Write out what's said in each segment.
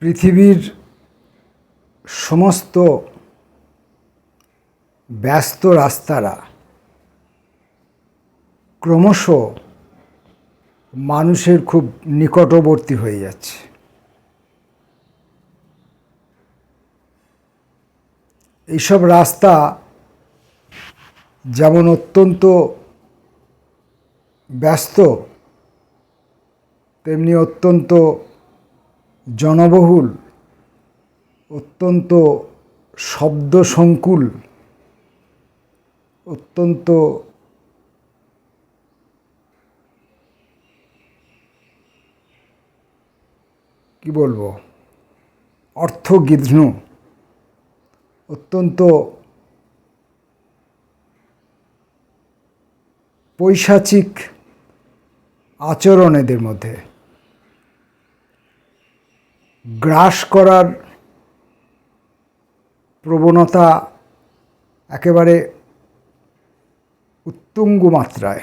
পৃথিবীর সমস্ত ব্যস্ত রাস্তারা ক্রমশ মানুষের খুব নিকটবর্তী হয়ে যাচ্ছে। এইসব রাস্তা যেমন অত্যন্ত ব্যস্ত, তেমনি অত্যন্ত জনবহুল অত্যন্ত শব্দ সংকুল অত্যন্ত কি বলব? অর্থগীর্ণ অত্যন্ত পৈশাচিক আচরণ এদের মধ্যে। গ্রাস করার প্রবণতা একেবারে উত্তুঙ্গ মাত্রায়।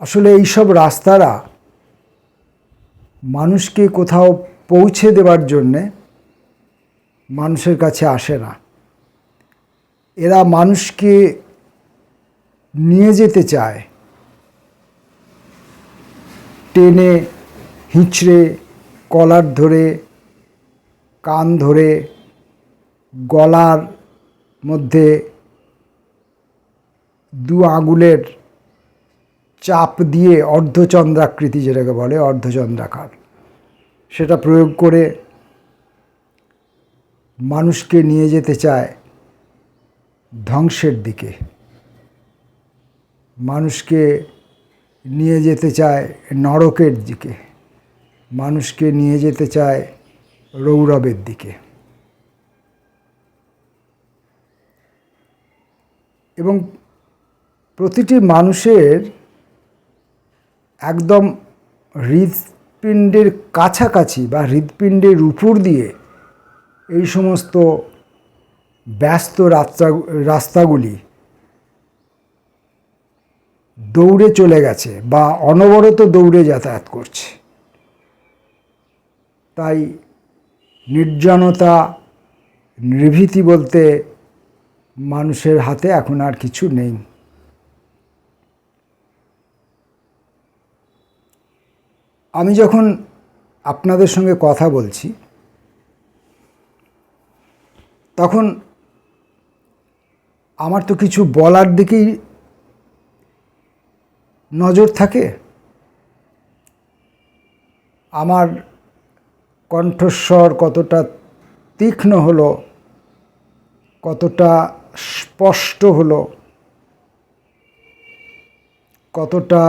আসলে এইসব রাস্তারা মানুষকে কোথাও পৌঁছে দেওয়ার জন্যে মানুষের কাছে আসে না। এরা মানুষকে নিয়ে যেতে চায়। টেনে, হিঁচড়ে, কলার ধরে, কান ধরে, গলার মধ্যে দু আঙুলের চাপ দিয়ে অর্ধচন্দ্রাকৃতি যেটাকে বলে অর্ধচন্দ্রাকার। সেটা প্রয়োগ করে মানুষকে নিয়ে যেতে চায় ধ্বংসের দিকে। মানুষকে নিয়ে যেতে চায় নরকের দিকে। মানুষকে নিয়ে যেতে চায় রৌরবের দিকে। এবং প্রতিটি মানুষের একদম হৃৎপিণ্ডের কাছাকাছি বা হৃৎপিণ্ডের উপর দিয়ে এই সমস্ত ব্যস্ত রাস্তা রাস্তাগুলি দৌড়ে চলে গেছে বা অনবরত দৌড়ে যাতায়াত করছে। তাই নির্জনতা নির্ভীতি বলতে মানুষের হাতে এখন আর কিছু নেই। আমি যখন আপনাদের সঙ্গে কথা বলছি, তখন আমার তো কিছু বলার দিকেই নজর থাকে। আমার কণ্ঠস্বর কতটা তীক্ষ্ণ হলো, কতটা স্পষ্ট হলো, কতটা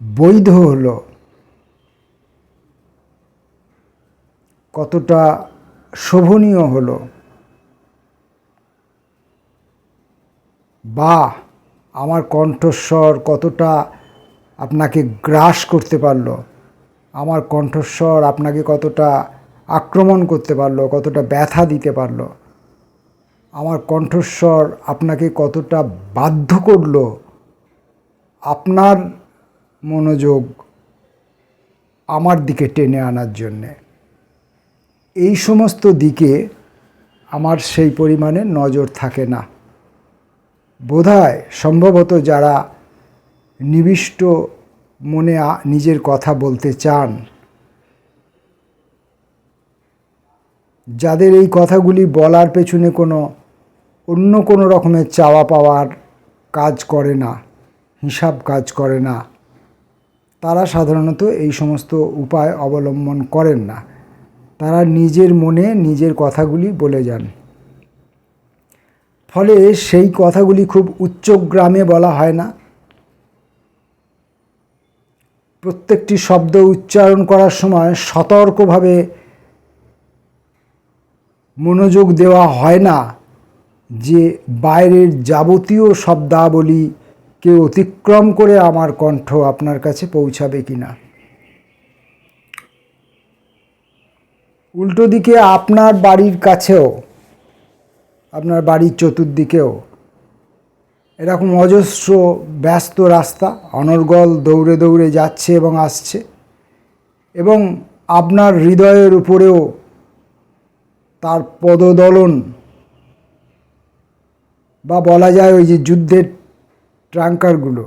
বৈধ হলো, কতটা শোভনীয় হলো। বা আমার কণ্ঠস্বর কতটা আপনাকে গ্রাস করতে পারল, আমার কণ্ঠস্বর আপনাকে কতটা আক্রমণ করতে পারল, কতটা ব্যথা দিতে পারল, আমার কণ্ঠস্বর আপনাকে কতটা বাধ্য করল, আপনার মনোযোগ আমার দিকে টেনে আনার জন্যে। এই সমস্ত দিকে আমার সেই পরিমাণে নজর থাকে না। বোধহয় সম্ভবত যারা নিবিষ্ট মনে নিজের কথা বলতে চান। যাদের এই কথাগুলি বলার পেছনে কোনো, অন্য কোনো রকমের চাওয়া পাওয়ার কাজ করে না, হিসাব কাজ করে না, তারা সাধারণত এই সমস্ত উপায় অবলম্বন করেন না। তারা নিজের মনে নিজের কথাগুলি বলে যান। ফলে সেই কথাগুলি খুব উচ্চগ্রামে বলা হয় না। প্রত্যেকটি শব্দ উচ্চারণ করার সময় সতর্কভাবে মনোযোগ দেওয়া হয় না যে বাইরের যাবতীয় শব্দাবলীকে অতিক্রম করে আমার কণ্ঠ আপনার কাছে পৌঁছাবে কি না। উল্টো দিকে আপনার বাড়ির কাছেও আপনার বাড়ির চতুর্দিকেও। এরকম অজস্র, ব্যস্ত রাস্তা, অনর্গল দৌড়ে দৌড়ে যাচ্ছে এবং আসছে। এবং আপনার হৃদয়ের উপরেও তার পদদলন বা বলা যায় ওই যে যুদ্ধের ট্রাঙ্কারগুলো,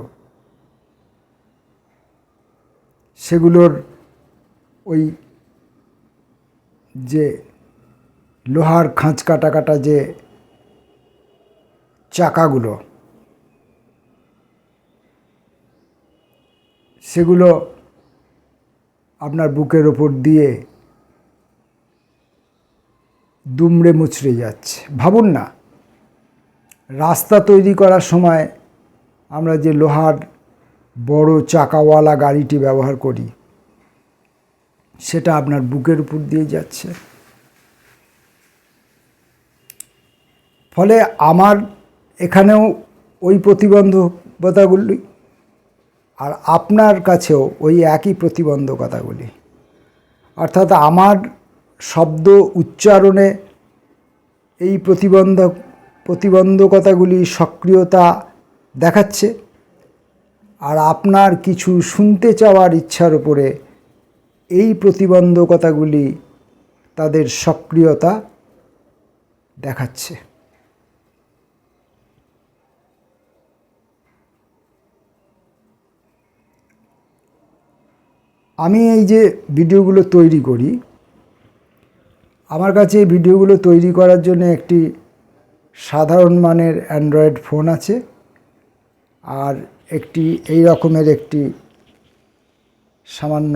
সেগুলোর ওই যে লোহার খাঁচ কাটা কাটা যে চাকাগুলো। সেগুলো আপনার বুকের ওপর দিয়ে দুমড়ে মুচড়ে যাচ্ছে। ভাবুন না, রাস্তা তৈরি করার সময় আমরা যে লোহার বড় চাকাওয়ালা গাড়িটি ব্যবহার করি, সেটা আপনার বুকের উপর দিয়ে যাচ্ছে। ফলে আমার এখানেও ওই প্রতিবন্ধকতাগুলি আর আপনার কাছেও ওই একই প্রতিবন্ধকতাগুলি। অর্থাৎ আমার শব্দ উচ্চারণে এই প্রতিবন্ধক, প্রতিবন্ধকতাগুলি সক্রিয়তা দেখাচ্ছে আর আপনার কিছু শুনতে চাওয়ার ইচ্ছার উপরে এই প্রতিবন্ধকতাগুলি তাদের সক্রিয়তা দেখাচ্ছে। আমি এই যে ভিডিওগুলো তৈরি করি, আমার কাছে এই ভিডিওগুলো তৈরি করার জন্য একটি সাধারণ মানের অ্যান্ড্রয়েড ফোন আছে, আর একটি এই রকমের একটি সামান্য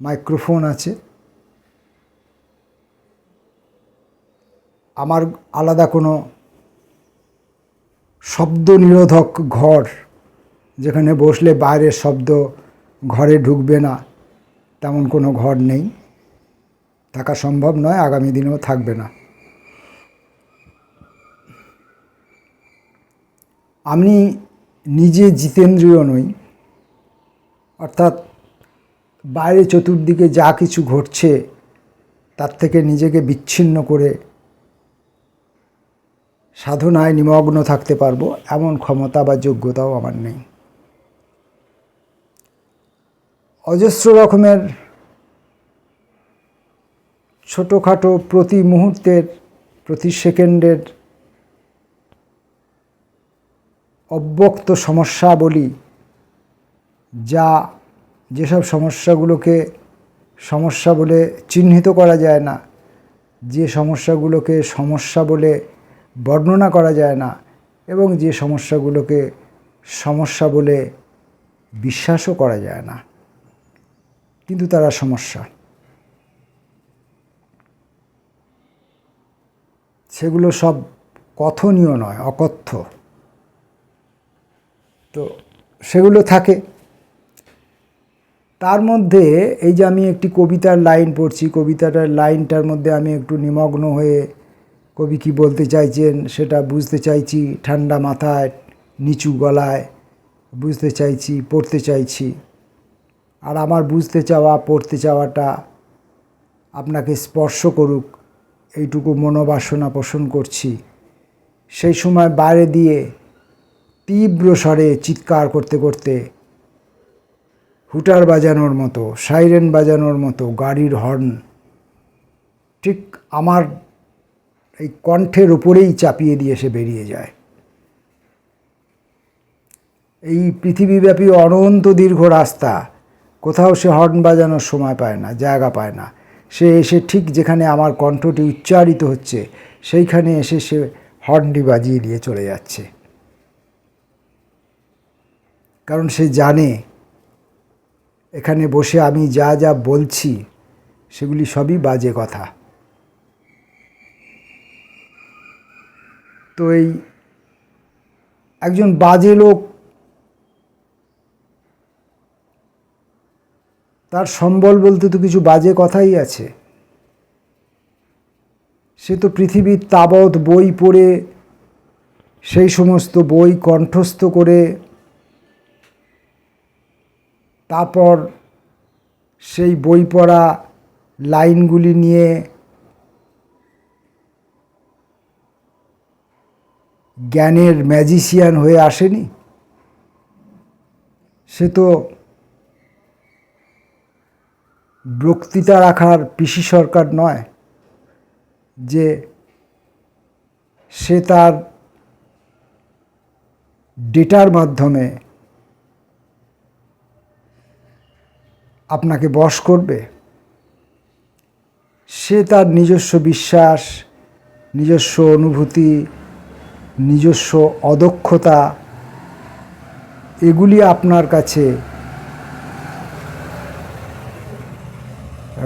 মাইক্রোফোন আছে। আমার আলাদা কোনো শব্দ নিরোধক ঘর যেখানে বসলে বাইরের শব্দ ঘরে ঢুকবে না, তেমন কোনো ঘর নেই। থাকা সম্ভব নয়, আগামী দিনেও থাকবে না। আমি নিজে জিতেন্দ্রীয় নই। অর্থাৎ বাইরে চতুর্দিকে যা কিছু ঘটছে, তার থেকে নিজেকে বিচ্ছিন্ন করে সাধনায় নিমগ্ন থাকতে পারব, এমন ক্ষমতা বা যোগ্যতাও আমার নেই। অজস্র রকমের ছোটোখাটো প্রতি মুহূর্তের, প্রতি সেকেন্ডের অব্যক্ত সমস্যা বলি, যা যেসব সমস্যাগুলোকে সমস্যা বলে চিহ্নিত করা যায় না, যে সমস্যাগুলোকে সমস্যা বলে বর্ণনা করা যায় না, এবং যে সমস্যাগুলোকে সমস্যা বলে বিশ্বাসও করা যায় না। কিন্তু তারা সমস্যা। সেগুলো সব কথনীয় নয়, অকথ্য। তো সেগুলো থাকে। তার মধ্যে এই যে আমি একটি কবিতার লাইন পড়ছি, কবিতাটার লাইনটার মধ্যে আমি একটু নিমগ্ন হয়ে কবি কি বলতে চাইছেন সেটা বুঝতে চাইছি, ঠান্ডা মাথায়, নিচু গলায় বুঝতে চাইছি, পড়তে চাইছি। আর আমার বুঝতে চাওয়া, পড়তে চাওয়াটা আপনাকে স্পর্শ করুক, এইটুকু মনোবাসনা পোষণ করছি। সেই সময় বাইরে দিয়ে তীব্র স্বরে চিৎকার করতে করতে হুটার বাজানোর মতো, সাইরেন বাজানোর মতো গাড়ির হর্ন ঠিক আমার এই কণ্ঠের ওপরেই চাপিয়ে দিয়ে সে বেরিয়ে যায়। এই পৃথিবীব্যাপী অনন্ত দীর্ঘ রাস্তা কোথাও সে হর্ন বাজানোর সময় পায় না, জায়গা পায় না। সে এসে ঠিক যেখানে আমার কণ্ঠটি উচ্চারিত হচ্ছে, সেইখানে এসে সে হর্নটি বাজিয়ে দিয়ে চলে যাচ্ছে। কারণ সে জানে, এখানে বসে আমি যা যা বলছি, সেগুলি সবই বাজে কথা। তো এই একজন বাজে লোক তার সম্বল বলতে তো কিছু বাজে কথাই আছে। সে তো পৃথিবীর তাবৎ বই পড়ে, সেই সমস্ত বই কণ্ঠস্থ করে, তারপর সেই বই পড়া লাইনগুলি নিয়ে জ্ঞানের ম্যাজিশিয়ান হয়ে আসেনি? সে তো বক্তৃতা রাখার পিসি সরকার নয়, যে সে তার ডেটার মাধ্যমে আপনাকে বশ করবে। সে তার নিজস্ব বিশ্বাস, নিজস্ব অনুভূতি, নিজস্ব অদক্ষতা, এগুলি আপনার কাছে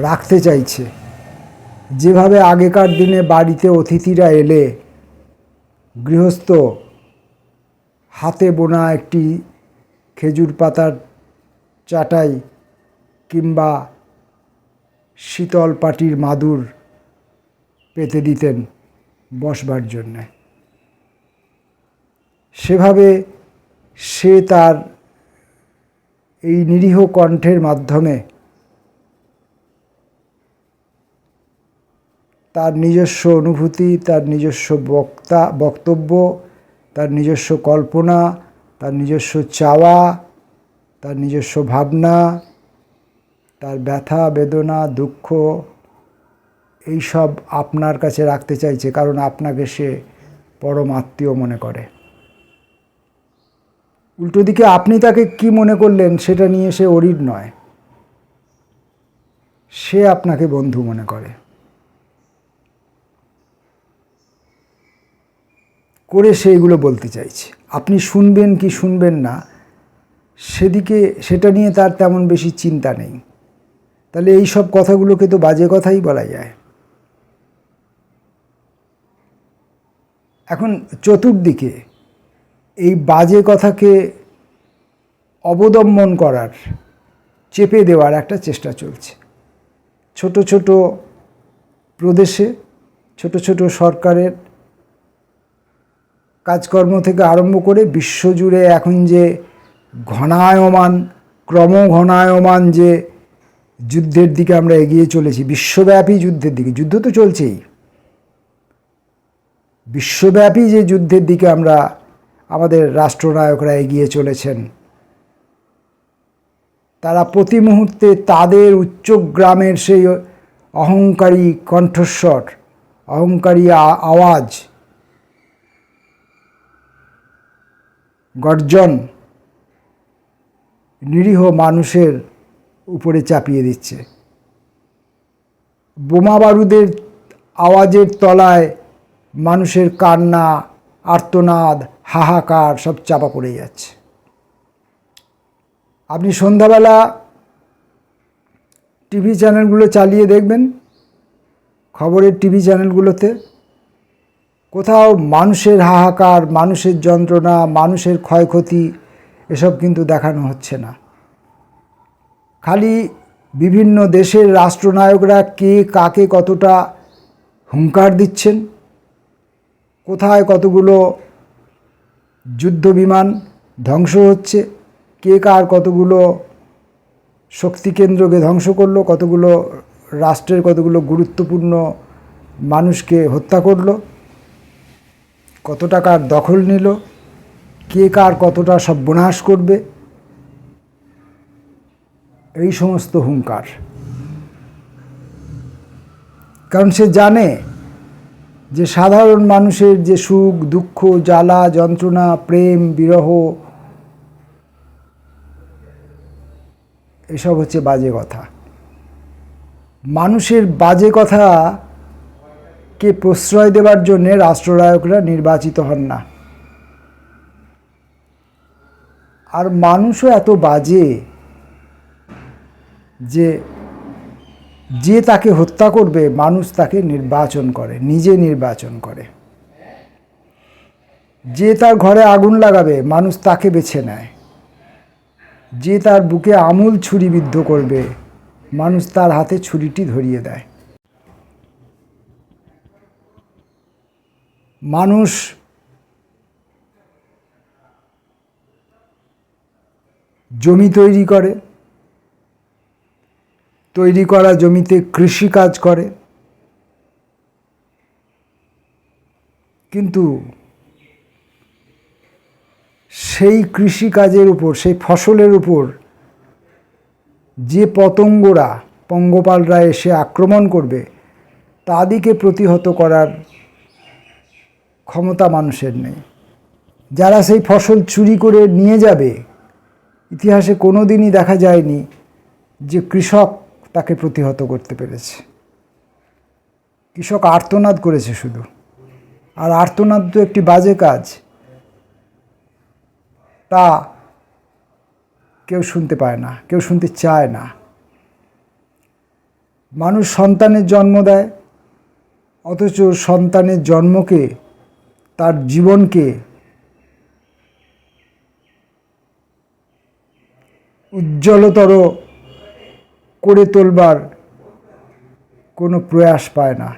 রাখতে চাইছে। যেভাবে আগেকার দিনে বাড়িতে অতিথিরা এলে, গৃহস্থ হাতে বোনা একটি খেজুর পাতার চাটাই কিংবা শীতল পাটির মাদুর পেতে দিতেন বসবার জন্যে। সেভাবে সে তার এই নিরীহ কণ্ঠের মাধ্যমে তার নিজস্ব অনুভূতি, তার নিজস্ব বক্তা, বক্তব্য, তার নিজস্ব কল্পনা, তার নিজস্ব চাওয়া, তার নিজস্ব ভাবনা, তার ব্যথা, বেদনা, দুঃখ, এইসব আপনার কাছে রাখতে চাইছে কারণ আপনাকে সে পরম আত্মীয় মনে করে। উল্টো দিকে আপনি তাকে কি মনে করলেন সেটা নিয়ে সে অরিড নয়। সে আপনাকে বন্ধু মনে করে। করে সেইগুলো বলতে চাইছে। আপনি শুনবেন কি শুনবেন না, সেদিকে, সেটা নিয়ে তার তেমন বেশি চিন্তা নেই। তাহলে এই সব কথাগুলোকে তো বাজে কথাই বলা যায়। এখন চতুর্দিকে এই বাজে কথাকে অবদম্বন করার, চেপে দেওয়ার একটা চেষ্টা চলছে। ছোট ছোট প্রদেশে, ছোট ছোট সরকারের কাজকর্ম থেকে আরম্ভ করে বিশ্বজুড়ে এখন যে ঘনায়মান, ক্রমঘনায়মান যে যুদ্ধের দিকে আমরা এগিয়ে চলেছি, বিশ্বব্যাপী যুদ্ধের দিকে, যুদ্ধ তো চলছেই। বিশ্বব্যাপী যে যুদ্ধের দিকে আমরা আমাদের রাষ্ট্রনায়করা এগিয়ে চলেছেন, তারা প্রতি মুহূর্তে তাদের উচ্চগ্রামের সেই অহংকারী কণ্ঠস্বর, অহংকারী আওয়াজ গর্জন নিরীহ মানুষের উপরে চাপিয়ে দিচ্ছে। বোমা বারুদের আওয়াজের তলায় মানুষের কান্না, আর্তনাদ, হাহাকার সব চাপা পড়ে যাচ্ছে। আপনি সন্ধ্যাবেলা টিভি চ্যানেলগুলো চালিয়ে দেখবেন, খবরের টিভি চ্যানেলগুলোতে। কোথাও মানুষের হাহাকার, মানুষের যন্ত্রণা, মানুষের ক্ষয়ক্ষতি এসব কিন্তু দেখানো হচ্ছে না। খালি বিভিন্ন দেশের রাষ্ট্রনায়করা কে, কাকে কতটা হুঙ্কার দিচ্ছেন, কোথায় কতগুলো যুদ্ধ বিমান ধ্বংস হচ্ছে, কে কার কতগুলো শক্তিকেন্দ্রকে ধ্বংস করল, কতগুলো রাষ্ট্রের কতগুলো গুরুত্বপূর্ণ মানুষকে হত্যা করল কত টাকার দখল নিল? কে কার কতটা সব সর্বনাশ করবে? এই সমস্ত হুঙ্কার। কারণ সে জানে যে সাধারণ মানুষের যে সুখ, দুঃখ, জ্বালা, যন্ত্রণা, প্রেম, বিরহ, এসব হচ্ছে বাজে কথা। মানুষের বাজে কথা কে প্রশ্রয় দেওয়ার জন্যে রাষ্ট্রনায়করা নির্বাচিত হন না। আর মানুষও এত বাজে যে যে তাকে হত্যা করবে, মানুষ তাকে নির্বাচন করে, নিজে নির্বাচন করে। যে তার ঘরে আগুন লাগাবে, মানুষ তাকে বেছে নেয়। যে তার বুকে আমূল ছুরিবিদ্ধ করবে, মানুষ তার হাতে ছুরিটি ধরিয়ে দেয়। মানুষ জমি তৈরি করে, তৈরি করা জমিতে কৃষি কাজ করে। কিন্তু সেই কৃষিকাজের উপর, সেই ফসলের উপর যে পতঙ্গরা, পঙ্গপালরা এসে আক্রমণ করবে, তাদিকে প্রতিহত করার ক্ষমতা মানুষের নেই। যারা সেই ফসল চুরি করে নিয়ে যাবে, ইতিহাসে কোনো দিনই দেখা যায়নি যে কৃষক তাকে প্রতিহত করতে পেরেছে। কৃষক আর্তনাদ করেছে শুধু। আর আর্তনাদ তো একটি বাজে কাজ। তা কেউ শুনতে পায় না, কেউ শুনতে চায় না। মানুষ সন্তানের জন্ম দেয়, অথচ সন্তানের জন্মকে তার জীবনকে উজ্জ্বলতর করে তোলবার কোনো প্রয়াস পায় না।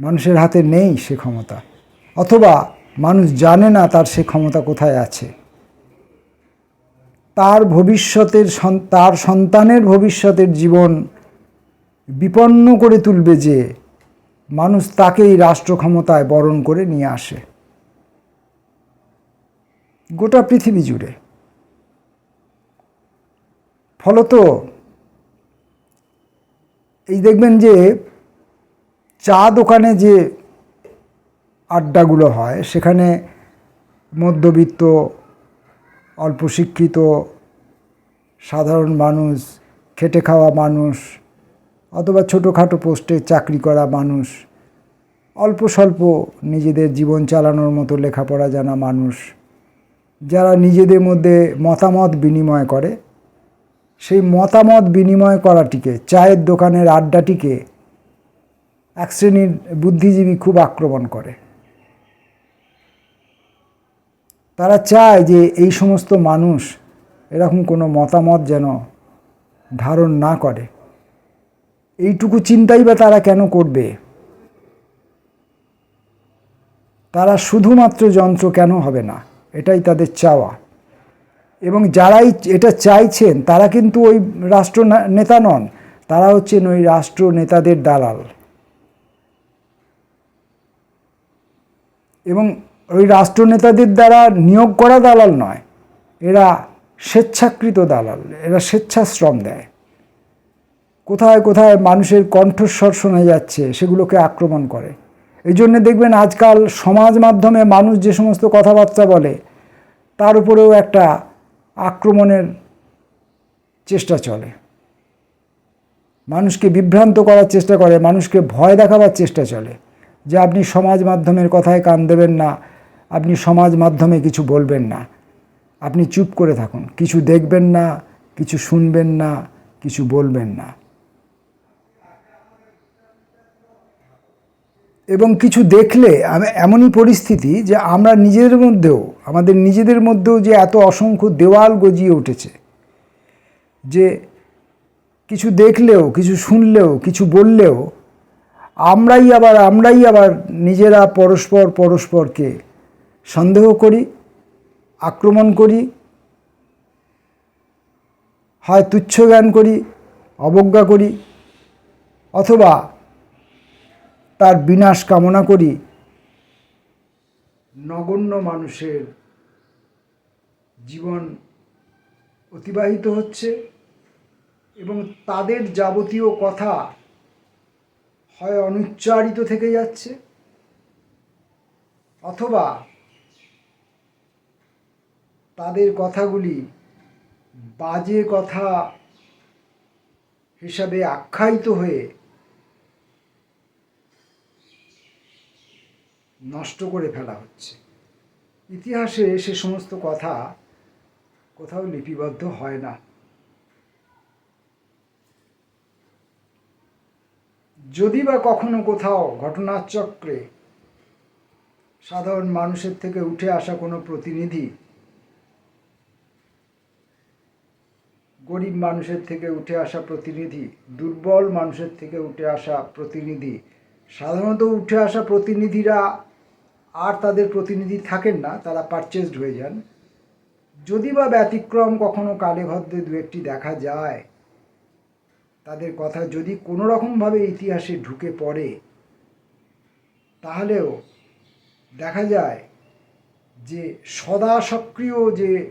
মানুষের হাতে নেই সে ক্ষমতা। অথবা মানুষ জানে না তার সে ক্ষমতা কোথায় আছে। তার ভবিষ্যতের তার সন্তানের ভবিষ্যতের জীবন বিপন্ন করে তুলবে যে মানুষ তাকেই রাষ্ট্র ক্ষমতায় বরণ করে নিয়ে আসে। গোটা পৃথিবী জুড়ে। ফলত এই দেখবেন যে চা দোকানে যে আড্ডাগুলো হয়, সেখানে মধ্যবিত্ত, অল্প শিক্ষিত, সাধারণ মানুষ, খেটে খাওয়া মানুষ অথবা ছোটোখাটো পোস্টে চাকরি করা মানুষ, অল্প স্বল্প নিজেদের জীবন চালানোর মতো লেখাপড়া জানা মানুষ, যারা নিজেদের মধ্যে মতামত বিনিময় করে, সেই মতামত বিনিময় করাটিকে, চায়ের দোকানের আড্ডাটিকে এক শ্রেণির বুদ্ধিজীবী খুব আক্রমণ করে। তারা চায় যে এই সমস্ত মানুষ এরকম কোনো মতামত যেন ধারণ না করে। এইটুকু চিন্তাই বা তারা কেন করবে? তারা শুধুমাত্র যন্ত্র কেন হবে না? এটাই তাদের চাওয়া। এবং যারাই এটা চাইছেন, তারা কিন্তু ওই রাষ্ট্র নেতা নন। তারা হচ্ছেন ওই রাষ্ট্র নেতাদের দালাল। এবং ওই রাষ্ট্রনেতাদের দ্বারা নিয়োগ করা দালাল নয়। এরা স্বেচ্ছাকৃত দালাল। এরা স্বেচ্ছাশ্রম দেয়। কোথায় কোথায় মানুষের কণ্ঠস্বর শোনা যাচ্ছে, সেগুলোকে আক্রমণ করে। এই জন্যে দেখবেন আজকাল সমাজ মাধ্যমে মানুষ যে সমস্ত কথাবার্তা বলে, তার উপরেও একটা আক্রমণের চেষ্টা চলে। মানুষকে বিভ্রান্ত করার চেষ্টা করে, মানুষকে ভয় দেখাবার চেষ্টা চলে যে আপনি সমাজ মাধ্যমের কথায় কান দেবেন না, আপনি সমাজ মাধ্যমে কিছু বলবেন না। আপনি চুপ করে থাকুন, কিছু দেখবেন না, কিছু শুনবেন না, কিছু বলবেন না। এবং কিছু দেখলে এমনই পরিস্থিতি যে আমরা নিজেদের মধ্যেও, আমাদের নিজেদের মধ্যেও যে এত অসংখ্য দেওয়াল গজিয়ে উঠেছে। যে কিছু দেখলেও, কিছু শুনলেও, কিছু বললেও, আমরাই আবার আমরাই আবার নিজেরা পরস্পর পরস্পরকে সন্দেহ করি, আক্রমণ করি, হয় তুচ্ছ জ্ঞান করি, অবজ্ঞা করি, অথবা তার বিনাশ কামনা করি। নগণ্য মানুষের জীবন অতিবাহিত হচ্ছে এবং তাদের যাবতীয় কথা হয় অনুচ্চারিত থেকে যাচ্ছে অথবা তাদের কথাগুলি বাজে কথা হিসাবে আখ্যায়িত হয়ে নষ্ট করে ফেলা হচ্ছে। ইতিহাসে সে সমস্ত কথা কোথাও লিপিবদ্ধ হয় না। যদি বা কখনো কোথাও ঘটনাচক্রে সাধারণ মানুষের থেকে উঠে আসা কোনো প্রতিনিধি গরিব মানুষের থেকে উঠে আসা প্রতিনিধি, দুর্বল মানুষের থেকে উঠে আসা প্রতিনিধি, সাধারণত উঠে আসা প্রতিনিধিরা আর তাদের প্রতিনিধি থাকেন না, তারা পারচেসড হয়ে যান। যদি বা ব্যতিক্রম কখনো কালে ভদ্রে দু একটি দেখা যায়, তাদের কথা যদি কোনো রকমভাবে ইতিহাসে ঢুকে পড়ে, তাহলেও দেখা যায় যে সদা সক্রিয় যে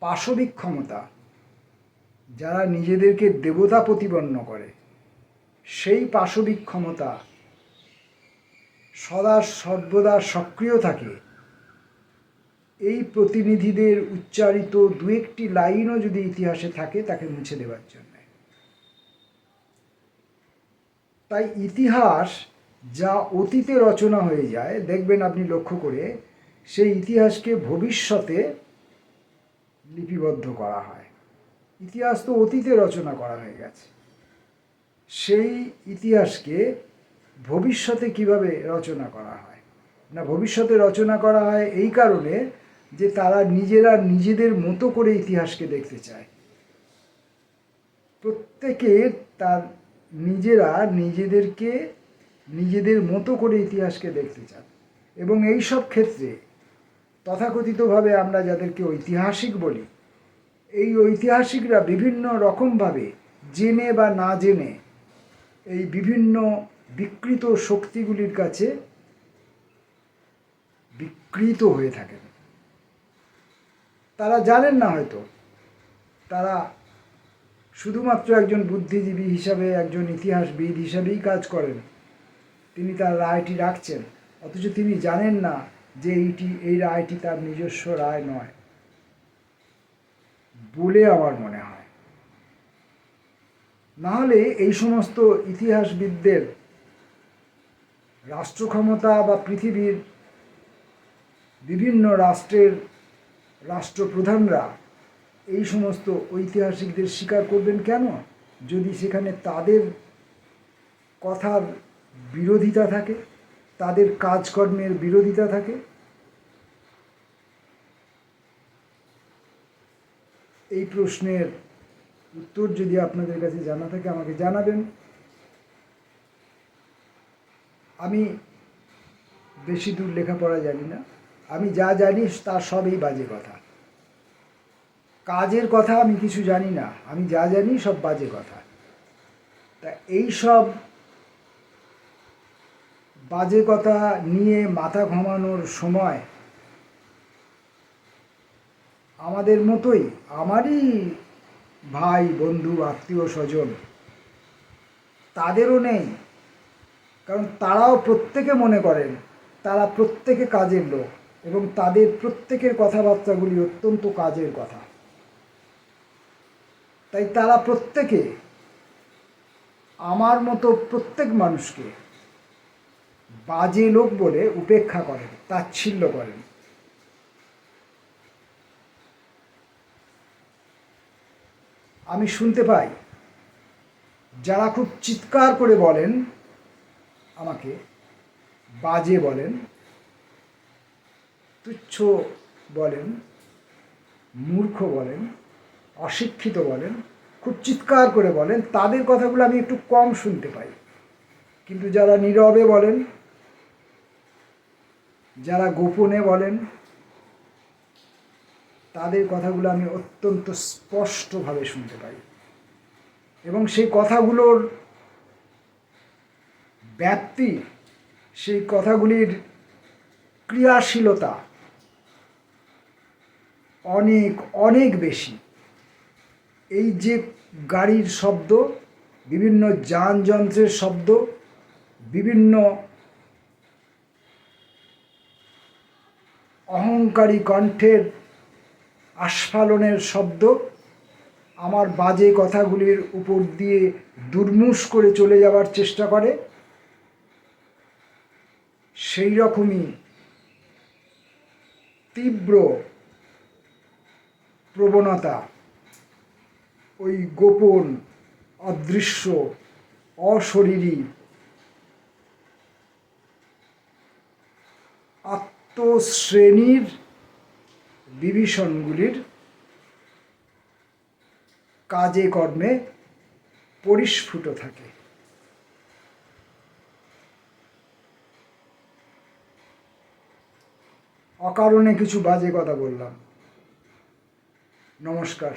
পাশবিক ক্ষমতা, যারা নিজেদেরকে দেবতা প্রতিপন্ন করে। সেই পাশবিক ক্ষমতা সদা সর্বদা সক্রিয় থাকে। এই প্রতিনিধিদের উচ্চারিত দু একটি লাইনও যদি ইতিহাসে থাকে, তাকে মুছে দেওয়ার জন্য। তাই ইতিহাস যা অতীতে রচনা হয়ে যায়, দেখবেন আপনি লক্ষ্য করে, সেই ইতিহাসকে ভবিষ্যতে লিপিবদ্ধ করা হয়। ইতিহাস তো অতীতে রচনা করা হয়ে গেছে। সেই ইতিহাসকে ভবিষ্যতে কীভাবে রচনা করা হয়? না, ভবিষ্যতে রচনা করা হয় এই কারণে যে তারা নিজেরা নিজেদের মতো করে ইতিহাসকে দেখতে চায়। প্রত্যেকে তার নিজেরা নিজেদেরকে নিজেদের মতো করে ইতিহাসকে দেখতে চান। এবং এই সব ক্ষেত্রে তথাকথিতভাবে আমরা যাদেরকে ঐতিহাসিক বলি, এই ঐতিহাসিকরা বিভিন্ন রকমভাবে জেনে বা না জেনে এই বিভিন্ন বিকৃত শক্তিগুলির কাছে বিকৃত হয়ে থাকেন। তারা জানেন না হয়তো। তারা শুধুমাত্র একজন বুদ্ধিজীবী হিসাবে, একজন ইতিহাসবিদ হিসাবেই কাজ করেন। তিনি তার রায়টি রাখছেন। অথচ তিনি জানেন না যে এইটি, এই রায়টি তার নিজস্ব রায় নয়। বলে আমার মনে হয়। নাহলে এই সমস্ত ইতিহাসবিদদের রাষ্ট্র ক্ষমতা বা পৃথিবীর বিভিন্ন রাষ্ট্রের রাষ্ট্রপ্রধানরা এই সমস্ত ঐতিহাসিকদের স্বীকার করবেন কেন? যদি সেখানে তাদের কথার বিরোধিতা থাকে, তাদের কাজকর্মের বিরোধিতা থাকে, এই প্রশ্নের উত্তর যদি আপনাদের কাছে জানা থাকে, আমাকে জানাবেন। আমি বেশি দূর লেখাপড়া জানি না। আমি যা জানি তার সবই বাজে কথা। কাজের কথা আমি কিছু জানি না। আমি যা জানি, সব বাজে কথা। তা এই সব বাজে কথা নিয়ে মাথা ঘামানোর সময় আমাদের মতোই, আমারই ভাই, বন্ধু, আত্মীয়, স্বজন, তাদেরও নেই। কারণ তারাও প্রত্যেকে মনে করেন, তারা প্রত্যেকে কাজের লোক এবং তাদের প্রত্যেকের কথাবার্তাগুলি অত্যন্ত কাজের কথা। তাই তারা প্রত্যেকে, আমার মতো প্রত্যেক মানুষকে বাজে লোক বলে উপেক্ষা করেন, তাচ্ছিল্য করেন। আমি শুনতে পাই, যারা খুব চিৎকার করে বলেন, আমাকে বাজে বলেন, তুচ্ছ বলেন, মূর্খ বলেন, অশিক্ষিত বলেন, খুব চিৎকার করে বলেন, তাদের কথাগুলো আমি একটু কম শুনতে পাই। কিন্তু যারা নীরবে বলেন, যারা গোপনে বলেন তাদের কথাগুলো আমি অত্যন্ত স্পষ্টভাবে শুনতে পাই। এবং সেই কথাগুলোর ব্যাপ্তি, সেই কথাগুলির ক্রিয়াশীলতা অনেক অনেক বেশি। এই যে গাড়ির শব্দ, বিভিন্ন যানযন্ত্রের শব্দ, বিভিন্ন অহংকারী কণ্ঠের আস্ফালনের শব্দ আমার বাজে কথাগুলির উপর দিয়ে দুর্মুষ করে চলে যাওয়ার চেষ্টা করে। সেই রকমই তীব্র প্রবণতা, ওই গোপন, অদৃশ্য, অশরীরী আত্মশ্রেণীর বিভীষণগুলির কাজে কর্মে পরিস্ফুট থাকে। অকারণে কিছু বাজে কথা বললাম। নমস্কার।